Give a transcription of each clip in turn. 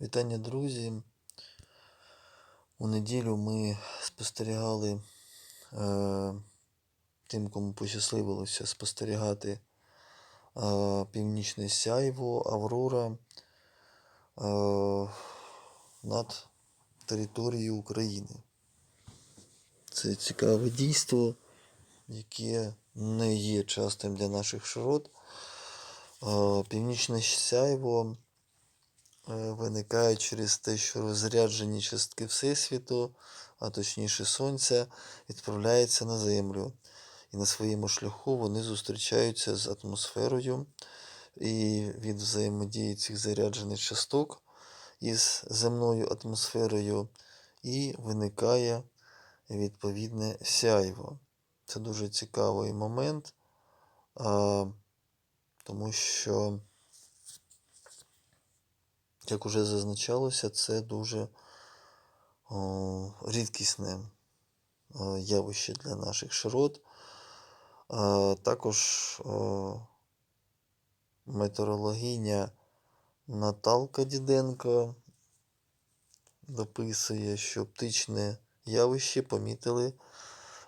Вітання, друзі. У неділю ми спостерігали е, тим, кому пощасливилося спостерігати е, північне сяйво Аврора е, над територією України. Це цікаве дійство, яке не є частим для наших широт. Е, Північне сяйво е, виникає через те, що розряджені частки Всесвіту, а точніше Сонця, відправляються на Землю. І на своєму шляху вони зустрічаються з атмосферою, і від взаємодії цих заряджених часток із земною атмосферою, і виникає відповідне сяйво. Це дуже цікавий момент, тому що, як уже зазначалося, це дуже о, рідкісне о, явище для наших широт. А, також о, метеорологиня Наталка Діденко дописує, що птичне явище помітили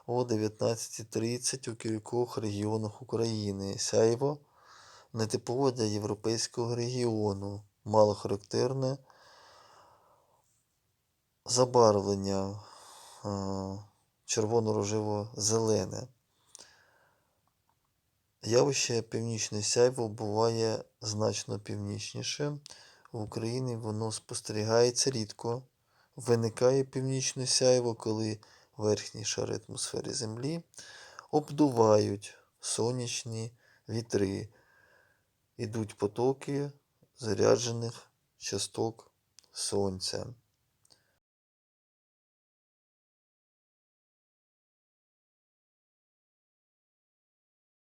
о 19.30 у кількох регіонах України. Сяйво нетипове для європейського регіону, малохарактерне забарвлення е, червоно-рожево-зелене. Явище північне сяйво буває значно північніше. В Україні воно спостерігається рідко. Виникає північне сяйво, коли верхні шари атмосфери Землі обдувають сонячні вітри. Ідуть потоки заряджених часток Сонця.